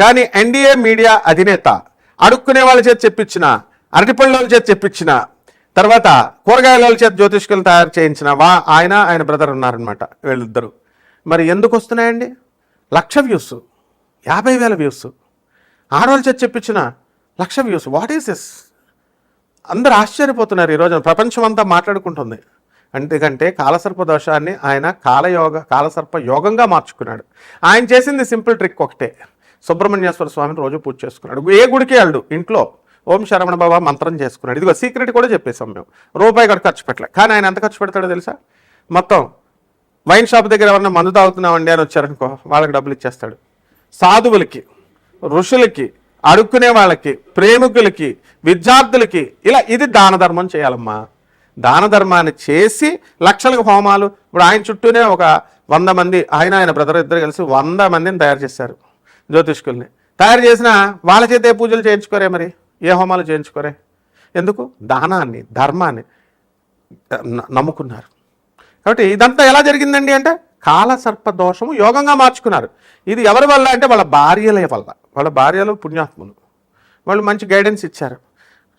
కానీ NDA media అధినేత అడుక్కునే వాళ్ళ చేత చెప్పించిన అరటిపళ్ళ చేతి చేత చెప్పించిన తర్వాత కూరగాయల చేతి చేత జ్యోతిష్కులు తయారు చేయించిన వా ఆయన ఆయన బ్రదర్ ఉన్నారనమాట వీళ్ళిద్దరు. మరి ఎందుకు వస్తున్నాయండి? లక్ష వ్యూస్ యాభై వేల వ్యూస్. ఆడవాళ్ళ చేత చెప్పించిన lakh views. What is this అందరూ ఆశ్చర్యపోతున్నారు ఈరోజు ప్రపంచం అంతా మాట్లాడుకుంటుంది. ఎందుకంటే కాలసర్ప దోషాన్ని ఆయన కాలయోగ కాలసర్ప యోగంగా మార్చుకున్నాడు. ఆయన చేసింది సింపుల్ ట్రిక్ ఒకటే. సుబ్రహ్మణ్యేశ్వర స్వామిని రోజు పూజ చేసుకున్నాడు. ఏ గుడికి వెళ్ళడు? ఇంట్లో. ఓం శరవణ బాబా మంత్రం చేసుకున్నాడు. ఇదిగో సీక్రెట్ కూడా చెప్పేసాం మేము. రూపాయి కూడా ఖర్చు పెట్టలే. కానీ ఆయన ఎంత ఖర్చు పెడతాడో తెలుసా? మొత్తం వైన్ షాప్ దగ్గర ఎవరన్నా మందు తాగుతున్నామండి అని వచ్చారనుకో వాళ్ళకి డబ్బులు ఇచ్చేస్తాడు. సాధువులకి ఋషులకి అడుక్కునే వాళ్ళకి ప్రేమికులకి విద్యార్థులకి ఇలా ఇది దాన ధర్మం చేయాలమ్మా. దాన ధర్మాన్ని చేసి లక్షలకు హోమాలు. ఇప్పుడు ఆయన చుట్టూనే ఒక వంద మంది ఆయన ఆయన బ్రదర్ ఇద్దరు కలిసి వంద మందిని తయారు చేశారు. జ్యోతిష్కుల్ని. తయారు చేసిన వాళ్ళ చేతే పూజలు చేయించుకోరే మరి? ఏ హోమాలు చేయించుకోరే? ఎందుకు? దానాన్ని ధర్మాన్ని నమ్ముకున్నారు. కాబట్టి ఇదంతా ఎలా జరిగిందండి అంటే కాలసర్ప దోషము యోగంగా మార్చుకున్నారు. ఇది ఎవరి వల్ల అంటే వాళ్ళ భార్యల వల్ల. వాళ్ళ భార్యలు పుణ్యాత్ములు. వాళ్ళు మంచి గైడెన్స్ ఇచ్చారు.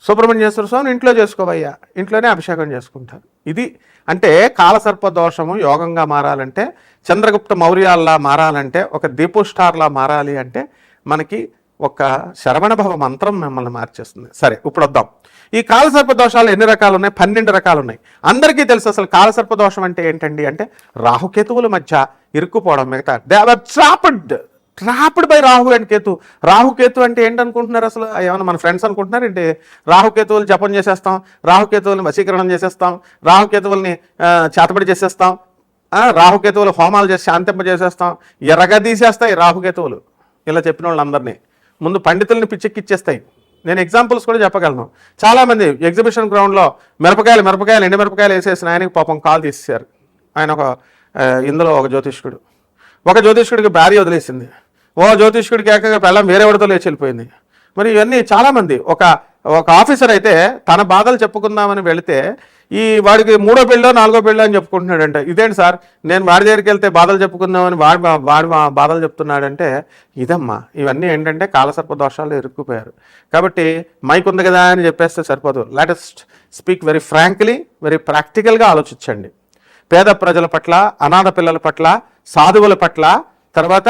సుబ్రహ్మణ్యేశ్వర స్వామిని ఇంట్లో చేసుకోవయ్యా. ఇంట్లోనే అభిషేకం చేసుకుంటారు. ఇది అంటే కాలసర్ప దోషము యోగంగా మారాలంటే చంద్రగుప్త మౌర్యాల్లా మారాలంటే ఒక దీపోస్టార్లా మారాలి అంటే మనకి ఒక శరవణభవ మంత్రం మిమ్మల్ని మార్చేస్తుంది. సరే ఇప్పుడు వద్దాం. ఈ కాలసర్ప దోషాలు ఎన్ని రకాలు ఉన్నాయి పన్నెండు రకాలు ఉన్నాయి అందరికీ తెలుసు అసలు కాలసర్ప దోషం అంటే ఏంటండి? అంటే రాహుకేతువుల మధ్య ఇరుక్కుపోవడం మిగతా they are trapped trapped by Rahu and Ketu. Rahu Ketu అంటే ఏంటనుకుంటున్నారు అసలు? ఏమైనా మన ఫ్రెండ్స్ అనుకుంటున్నారు? ఏంటి? రాహుకేతువులు జపం చేసేస్తాం. రాహుకేతువులను వశీకరణం చేసేస్తాం. రాహుకేతువుల్ని చేతబడి చేసేస్తాం. రాహుకేతువులు హోమాలు చేసి శాంతింప చేసేస్తాం. ఎర్రగా తీసేస్తాయి రాహుకేతువులు ఇలా చెప్పిన వాళ్ళందరినీ. ముందు పండితుల్ని పిచ్చెక్కిచ్చేస్తాయి. నేను ఎగ్జాంపుల్స్ కూడా చెప్పగలను. చాలామంది ఎగ్జిబిషన్ గ్రౌండ్లో మిరపకాయలు మిరపకాయలు ఎండి మిరపకాయలు వేసేసిన ఆయనకి పాపం కాల్ తీసేశారు. ఆయన ఒక ఇందులో ఒక జ్యోతిష్కుడు. ఒక జ్యోతిష్కుడికి భార్య వదిలేసింది. ఓ జ్యోతిష్కుడికి ఏకంగా పెళ్ళం వేరే వాడితో లేచి వెళ్ళిపోయింది. మరి ఇవన్నీ చాలామంది ఒక ఒక ఆఫీసర్ అయితే తన బాధలు చెప్పుకుందామని వెళితే ఈ వాడికి మూడో పెళ్ళో నాలుగో పెళ్ళో అని చెప్పుకుంటున్నాడంట. ఇదేంటి సార్? నేను వాడి దగ్గరికి వెళ్తే బాధలు చెప్పుకుందామని వాడి వాడి బాధలు చెప్తున్నాడంటే ఇదమ్మా. ఇవన్నీ ఏంటంటే కాలసర్ప దోషాలు ఇరుక్కుపోయారు. కాబట్టి మైక్ ఉంది కదా అని చెప్పేస్తే సరిపోదు. Latest speak very frankly very ప్రాక్టికల్గా ఆలోచించండి. పేద ప్రజల పట్ల అనాథ పిల్లల పట్ల సాధువుల పట్ల తర్వాత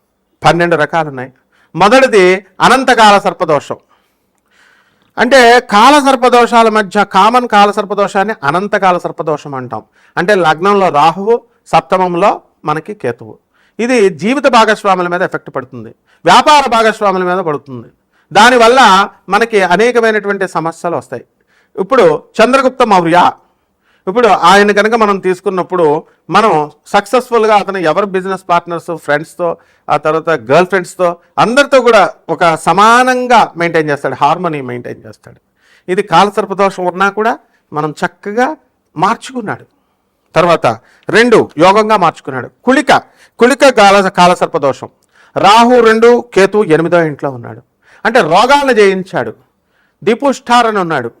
పన్నెండు రకాలు ఉన్నాయి మొదటిది అనంతకాల సర్పదోషం. అంటే కాల సర్పదోషాల మధ్య కామన్ కాల సర్పదోషాన్ని అనంతకాల సర్పదోషం అంటాం. అంటే లగ్నంలో రాహువు సప్తమంలో మనకి కేతువు. ఇది జీవిత భాగస్వాముల మీద ఎఫెక్ట్ పడుతుంది. వ్యాపార భాగస్వాముల మీద పడుతుంది. దానివల్ల మనకి అనేకమైనటువంటి సమస్యలు వస్తాయి. ఇప్పుడు చంద్రగుప్త మౌర్య ఇప్పుడు ఆయన కనుక మనం తీసుకున్నప్పుడు మనం సక్సెస్ఫుల్గా అతను ఎవరు బిజినెస్ పార్ట్నర్స్ ఫ్రెండ్స్తో ఆ తర్వాత గర్ల్ ఫ్రెండ్స్తో అందరితో కూడా ఒక సమానంగా మెయింటైన్ చేస్తాడు హార్మోనీ మెయింటైన్ చేస్తాడు. ఇది కాలసర్పదోషం ఉన్నా కూడా మనం చక్కగా మార్చుకున్నాడు. తర్వాత రెండు యోగంగా మార్చుకున్నాడు. కుళిక కుళిక కాల కాలసర్పదోషం రాహు రెండు కేతు ఎనిమిదో ఇంట్లో ఉన్నాడు. అంటే రోగాలను జయించాడు. దీపు స్టార్ అని ఉన్నాడు.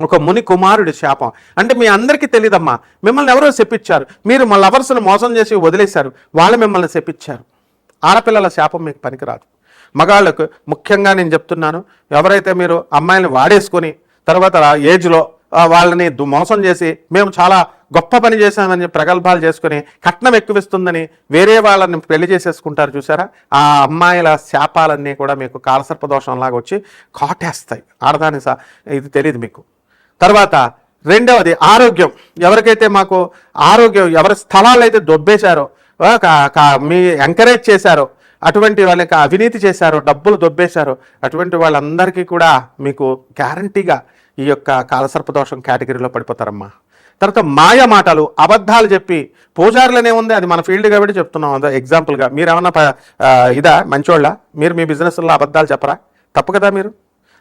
ఒక ముని కుమారుడి శాపం. అంటే మీ అందరికీ తెలియదమ్మా మిమ్మల్ని ఎవరో చెప్పించారు మీరు మా లవర్స్ను మోసం చేసి వదిలేశారు. వాళ్ళు మిమ్మల్ని చెప్పించారు ఆడపిల్లల శాపం మీకు పనికిరాదు. మగాళ్ళకు ముఖ్యంగా నేను చెప్తున్నాను ఎవరైతే మీరు అమ్మాయిని వాడేసుకొని తర్వాత ఏజ్లో వాళ్ళని దు- మోసం చేసి మేము చాలా గొప్ప పని చేశామని ప్రగల్భాలు చేసుకుని కట్నం ఎక్కువిస్తుందని వేరే వాళ్ళని పెళ్ళి చేసేసుకుంటారు చూసారా ఆ అమ్మాయిల శాపాలన్నీ కూడా మీకు కాలసర్పదోషంలాగా వచ్చి కాటేస్తాయి. ఆడదాని సా ఇది తెలియదు మీకు. తర్వాత రెండవది ఆరోగ్యం. ఎవరికైతే మాకు ఆరోగ్యం ఎవరి స్థలాలు అయితే దొబ్బేశారో కా- కా- మీ ఎంకరేజ్ చేశారో అటువంటి వాళ్ళకి అవినీతి చేశారో డబ్బులు దొబ్బేశారో అటువంటి వాళ్ళందరికీ కూడా మీకు గ్యారంటీగా ఈ యొక్క కాలసర్పదోషం కేటగిరీలో పడిపోతారమ్మా. తర్వాత మాయ మాటలు అబద్ధాలు చెప్పి పూజారులనే ఉంది అది మన ఫీల్డ్ కాబట్టి చెప్తున్నాం. అదే ఎగ్జాంపుల్గా మీరు ఏమన్నా ప- ఇదా? మంచోళ్ళ? మీరు మీ బిజినెస్లో అబద్ధాలు చెప్పరా? తప్పు కదా మీరు?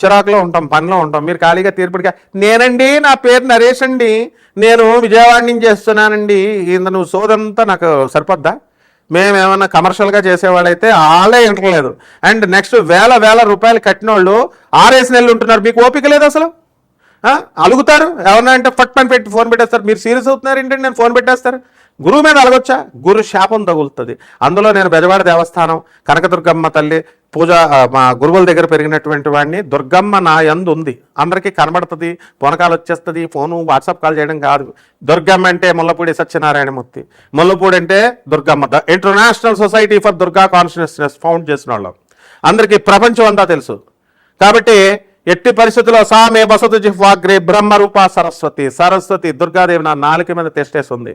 చిరాకులో ఉంటాం పనిలో ఉంటాం. మీరు ఖాళీగా తీర్పుడిగా నేనండి నా పేరు నరేష్ అండి. నేను విజయవాడ నుంచి చేస్తున్నానండి. ఇంత నువ్వు సోదంతా నాకు సరిపోద్దా? మేము ఏమన్నా కమర్షియల్గా చేసేవాళ్ళైతే ఆలే ఇంటలేదు అండ్ నెక్స్ట్ వేల వేల రూపాయలు కట్టిన వాళ్ళు ఆరేసి నెలలు ఉంటున్నారు. మీకు ఓపిక లేదు అసలు? అలుగుతారు? ఎవరన్నా అంటే ఫట్ పని పెట్టి ఫోన్ పెట్టేస్తారు. మీరు సీరియస్ అవుతున్నారు ఏంటంటే నేను ఫోన్ పెట్టేస్తారు. గురువు మీద అలగొచ్చా? గురు శాపం తగులుతుంది. అందులో నేను బెజవాడ దేవస్థానం కనకదుర్గమ్మ తల్లి పూజ మా గురువుల దగ్గర పెరిగినటువంటి వాడిని దుర్గమ్మ నా యందు ఉంది. అందరికీ కనబడుతుంది పొనకాలు వచ్చేస్తుంది ఫోను వాట్సాప్ కాల్ చేయడం కాదు. దుర్గమ్మ అంటే ముల్లపూడి సత్యనారాయణమూర్తి. ముల్లపూడి అంటే Durgamma. The international society for Durga consciousness found చేసిన వాళ్ళం అందరికీ ప్రపంచం అంతా తెలుసు. కాబట్టి ఎట్టి పరిస్థితుల్లో సామే బసతు జిహ్వాగ్రే బ్రహ్మరూప సరస్వతి సరస్వతి దుర్గాదేవి నా నాలుక మీద తెస్టేస్తుంది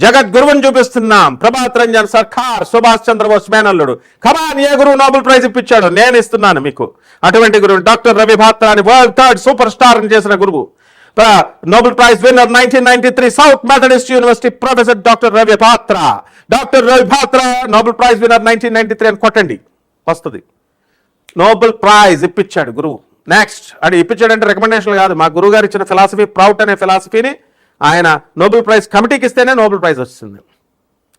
జగద్గురువుని చూపిస్తున్నాం. ప్రభాత్ రంజన్ సర్కార్ సుభాష్ చంద్రబోస్ మేనల్లుడు. కమాన్ ఏ గురువు నోబెల్ ప్రైజ్ ఇప్పించాడు నేను ఇస్తున్నాను మీకు. అటువంటి గురువు డాక్టర్ రవి భాత్రాని వరల్డ్ థర్డ్ సూపర్ స్టార్ అని చేసిన గురువు. Nobel prize winner nineteen ninety three south Methodist university professor doctor Ravi Batra doctor Ravi Batra Nobel prize winner nineteen ninety three అని కొట్టండి. వస్తుంది. నోబెల్ ప్రైజ్ ఇప్పించాడు గురువు. నెక్స్ట్ అది ఇప్పించాడంటే రికమెండేషన్ కాదు. మా గురువు గారు ఇచ్చిన ఫిలాసఫీ ప్రౌట్ అనే ఫిలాసఫీని ఆయన నోబెల్ ప్రైజ్ కమిటీకి ఇస్తేనే నోబెల్ ప్రైజ్ వస్తుంది.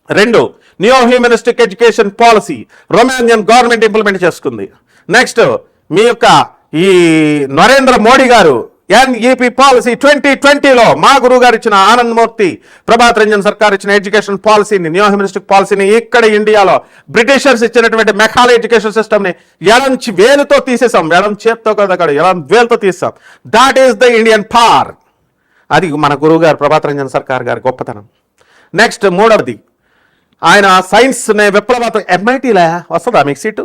రెండు new humanistic education policy Romanian government implement చేసుకుంది. నెక్స్ట్ మీ యొక్క ఈ నరేంద్ర మోడీ గారు ఎన్ఈపి పాలసీ ట్వంటీ ట్వంటీలో మా గురువు గారు ఇచ్చిన ఆనంద్ మూర్తి ప్రభాత్ రంజన్ సర్కార్ ఇచ్చిన ఎడ్యుకేషన్ పాలసీని న్యూ హ్యూమనిస్టిక్ పాలసీని ఇక్కడ ఇండియాలో బ్రిటిషర్స్ ఇచ్చినటువంటి మెకాల ఎడ్యుకేషన్ సిస్టమ్ని ఎలంచి వేలుతో తీసేసాం ఎడం చేత్తో కదా అక్కడ వేలుతో తీసాం దాట్ ఈస్ ద ఇండియన్ పార్ అది మన గురువు గారు ప్రభాత్ రంజన్ సర్కార్ గారి గొప్పతనం. నెక్స్ట్ మూడవది. ఆయన సైన్స్ నే విప్లవాత్మక ఎంఐటీలా వస్తుందా మీకు సీటు?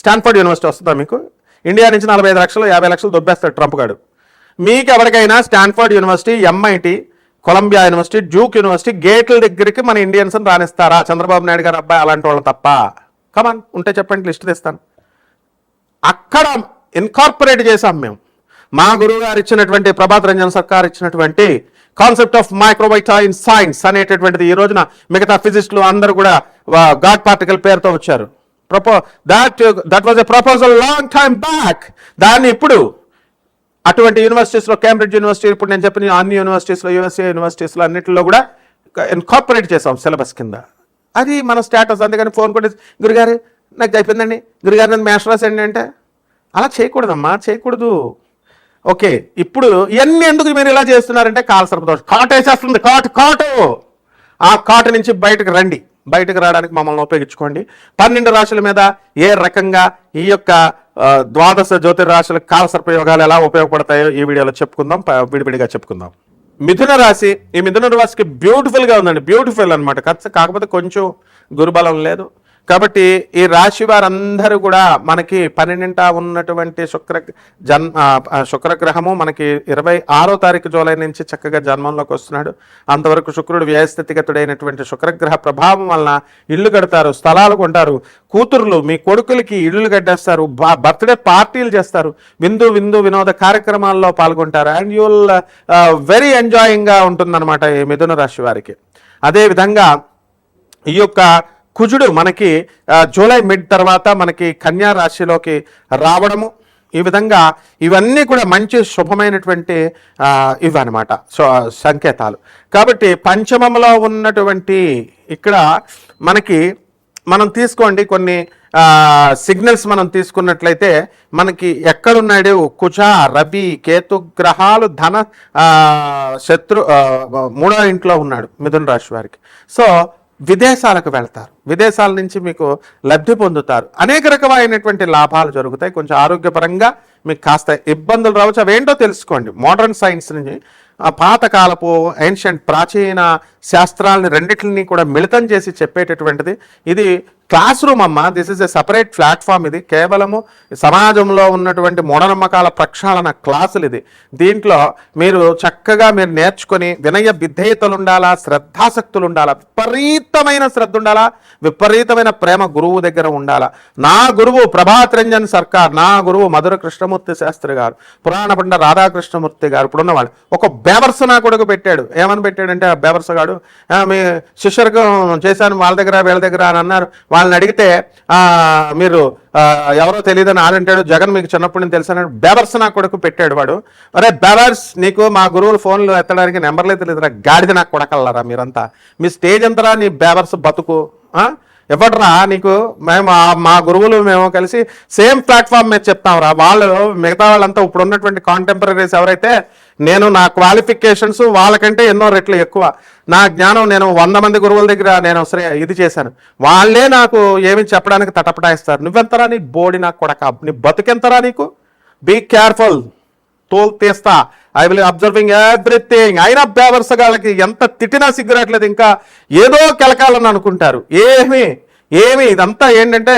స్టాన్ఫర్డ్ యూనివర్సిటీ వస్తుందా మీకు? ఇండియా నుంచి నలభై ఐదు లక్షలు యాభై లక్షలు దొబ్బేస్తాడు ట్రంప్ గారు మీకు ఎవరికైనా Stanford university MIT Columbia university juke university గేట్ల దగ్గరికి మన ఇండియన్స్ రానిస్తారా? చంద్రబాబు నాయుడు గారు అబ్బాయి అలాంటి వాళ్ళు తప్ప. కమాన్ ఉంటే చెప్పండి లిస్ట్ తెస్తాను. అక్కడ ఇన్కార్పొరేట్ చేసాం మేము. మా గురువు గారు ఇచ్చినటువంటి ప్రభాత్ రంజన్ సర్కార్ ఇచ్చినటువంటి concept of microvita in science అనేటటువంటిది ఈ రోజున మిగతా ఫిజిస్టులు అందరూ కూడా గాడ్ పార్టికల్ పేరుతో వచ్చారు. ప్రపో that that was a proposal long time back దాన్ని ఇప్పుడు అటువంటి యూనివర్సిటీస్లో కేంబ్రిడ్జ్ యూనివర్సిటీ ఇప్పుడు నేను చెప్పిన అన్ని యూనివర్సిటీస్లో యూఎస్ఏ యూనివర్సిటీస్లో అన్నింటిలో కూడా ఇన్కార్పొరేట్ చేసాం సిలబస్ కింద. అది మన స్టేటస్ అందుకని ఫోన్ కొట్టి గురుగారు నాకు అయిపోయిందండి. గురుగారు నన్ను మ్యాథ్స్ రాసండి అంటే అలా చేయకూడదమ్మా చేయకూడదు. ఓకే ఇప్పుడు ఇవన్నీ ఎందుకు మీరు ఇలా చేస్తున్నారంటే కాల సర్పదోషం. కాటు వేసేస్తుంది కాటు కాటు! ఆ కాటు నుంచి బయటకు రండి. బయటకు రావడానికి మమ్మల్ని ఉపయోగించుకోండి. పన్నెండు రాశుల మీద ఏ రకంగా ఈ యొక్క ద్వాదశ జ్యోతిర్రాశుల కాల సర్పయోగాలు ఎలా ఉపయోగపడతాయో ఈ వీడియోలో చెప్పుకుందాం విడివిడిగా చెప్పుకుందాం. మిథున రాశి ఈ మిథున రాశికి బ్యూటిఫుల్గా ఉందండి. బ్యూటిఫుల్ అనమాట కాకపోతే కొంచెం గురుబలం లేదు. కాబట్టి ఈ రాశి వారందరూ కూడా మనకి పన్నెండింట ఉన్నటువంటి శుక్ర జన్ శుక్రగ్రహము మనకి ఇరవై ఆరో తారీఖు జూలై నుంచి చక్కగా జన్మంలోకి వస్తున్నాడు. అంతవరకు శుక్రుడు వ్యయస్థితిగతుడైనటువంటి శుక్రగ్రహ ప్రభావం వలన ఇల్లు కడతారు స్థలాలు కొంటారు కూతుర్లు మీ కొడుకులకి ఇళ్ళు కట్టేస్తారు బర్త్డే పార్టీలు చేస్తారు విందు విందు వినోద కార్యక్రమాల్లో పాల్గొంటారు. అండ్ యుల్ వెరీ ఎంజాయింగ్గా ఉంటుందన్నమాట ఈ మిథున రాశి వారికి. అదేవిధంగా ఈ యొక్క కుజుడు మనకి జూలై మిడ్ తర్వాత మనకి కన్యా రాశిలోకి రావడము. ఈ విధంగా ఇవన్నీ కూడా మంచి శుభమైనటువంటి ఇవన్నమాట. సో సంకేతాలు. కాబట్టి పంచమంలో ఉన్నటువంటి ఇక్కడ మనకి మనం తీసుకోండి కొన్ని సిగ్నల్స్ మనం తీసుకున్నట్లయితే మనకి ఎక్కడున్నాడు? కుజ రవి కేతు గ్రహాలు ధన శత్రు మూడో ఇంట్లో ఉన్నాడు మిథున రాశి వారికి. సో విదేశాలకు వెళ్తారు. విదేశాల నుంచి మీకు లబ్ధి పొందుతారు. అనేక రకమైనటువంటి లాభాలు జరుగుతాయి. కొంచెం ఆరోగ్యపరంగా మీకు కాస్త ఇబ్బందులు రావచ్చు. అవేంటో తెలుసుకోండి. మోడర్న్ సైన్స్ నుంచి పాతకాలపు ఏన్షియంట్ ప్రాచీన శాస్త్రాలని రెండింటిని కూడా మిళితం చేసి చెప్పేటటువంటిది. ఇది క్లాస్ రూమ్ అమ్మ this is a separate platform ఇది. కేవలము సమాజంలో ఉన్నటువంటి మూఢనమ్మకాల ప్రక్షాళన క్లాసులు ఇది. దీంట్లో మీరు చక్కగా మీరు నేర్చుకొని వినయ విధేయతలు ఉండాలా శ్రద్ధాసక్తులు ఉండాలా విపరీతమైన శ్రద్ధ ఉండాలా విపరీతమైన ప్రేమ గురువు దగ్గర ఉండాలా? నా గురువు ప్రభాత్ రంజన్ సర్కార్ నా గురువు మధుర కృష్ణమూర్తి శాస్త్రి గారు పురాణ పండ రాధాకృష్ణమూర్తి గారు ఇప్పుడున్న వాళ్ళు. ఒక బేవర్స నా కొడుకు పెట్టాడు. ఏమని పెట్టాడంటే ఆ బేవర్సగాడు గాడు మీ శిష్యర్గం చేశాను వాళ్ళ దగ్గర వీళ్ళ దగ్గర అని అన్నారు. వాళ్ళని అడిగితే మీరు ఎవరో తెలియదని ఆడంటాడు జగన్ మీకు చిన్నప్పటి నుంచి తెలుసా బెబర్స్ నా కొడుకు పెట్టాడు వాడు. అరే బెబర్స్ నీకు మా గురువులు ఫోన్లు ఎత్తడానికి నెంబర్లే తెలియదురా గాడిద నాకు కొడకల్లారా మీరంతా? మీ స్టేజ్ ఎంతరా నీ బెబర్స్ బతుకు? ఆ? నీకు? మేము మా గురువులు మేము కలిసి సేమ్ ప్లాట్ఫామ్ మీద చెప్తాంరా. వాళ్ళు మిగతా వాళ్ళంతా ఇప్పుడు ఉన్నటువంటి కాంటెంపరీస్ ఎవరైతే నేను నా క్వాలిఫికేషన్స్ వాళ్ళకంటే ఎన్నో రెట్లు ఎక్కువ. నా జ్ఞానం నేను వంద మంది గురువుల దగ్గర నేను సరే ఇది చేశాను. వాళ్ళే నాకు ఏమి చెప్పడానికి తటపటాయిస్తారు. నువ్వెంతరా నీ బోడి నాకు కొడక? నీ బతుకెంతరా నీకు? బీ కేర్ఫుల్ తోలు తీస్తా. ఐ విల్ అబ్జర్వింగ్ ఎవ్రీథింగ్ అయినా బేవర్సగాళ్ళకి ఎంత తిట్టినా సిగ్గురట్లేదు. ఇంకా ఏదో కెలకాలని అనుకుంటారు. ఏమి ఏమి? ఇదంతా ఏంటంటే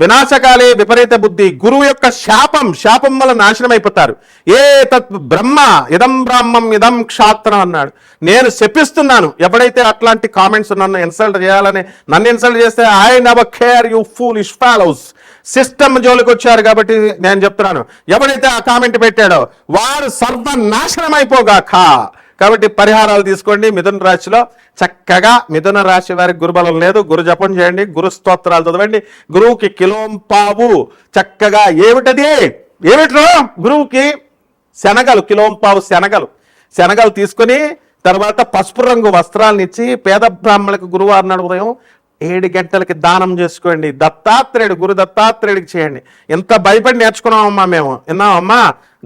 వినాశకాలే విపరీత బుద్ధి. గురువు యొక్క శాపం శాపం వల్ల నాశనం అయిపోతారు ఏ తత్ బ్రహ్మ ఇదం బ్రాహ్మం ఇదం క్షాత్రం అన్నాడు. నేను శపిస్తున్నాను. ఎవడైతే అట్లాంటి కామెంట్స్ నన్ను ఇన్సల్ట్ చేయాలని నన్ను ఇన్సల్ట్ చేస్తే I never care you foolish follows system జోలికి వచ్చారు కాబట్టి నేను చెప్తున్నాను. ఎవడైతే ఆ కామెంట్ పెట్టాడో వారు సర్వనాశనం అయిపోగాక కాబట్టి పరిహారాలు తీసుకోండి. మిథున రాశిలో చక్కగా మిథున రాశి వారికి గురుబలం లేదు. గురు జపం చేయండి. గురు స్తోత్రాలు చదవండి. గురువుకి కిలోంపావు చక్కగా ఏమిటది? ఏమిట్రా? గురువుకి శనగలు కిలోంపావు శనగలు. శనగలు తీసుకొని తర్వాత పసుపు రంగు వస్త్రాలను ఇచ్చి పేద బ్రాహ్మణులకు గురువారం నాడు ఉదయం ఏడు గంటలకి దానం చేసుకోండి. దత్తాత్రేయుడు గురు దత్తాత్రేయుడికి చేయండి. ఎంత భయపడి నేర్చుకున్నామమ్మా మేము. విన్నామమ్మా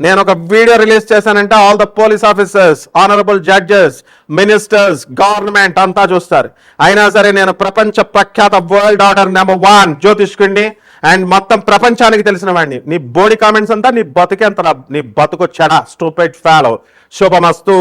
నేను ఒక వీడియో రిలీజ్ చేశానంటే all the police officers honourable judges ministers government అంతా చూస్తారు. అయినా సరే నేను ప్రపంచ ప్రఖ్యాత వరల్డ్ ఆర్డర్ నెంబర్ వన్ జ్యోతిష్కుండి అండ్ మొత్తం ప్రపంచానికి తెలిసిన వాడిని నీ బోడీ కామెంట్స్ అంతా నీ బతుకే అంత నీ బతుకు చెడ స్టూపెడ్ ఫాలో శుభమస్తు.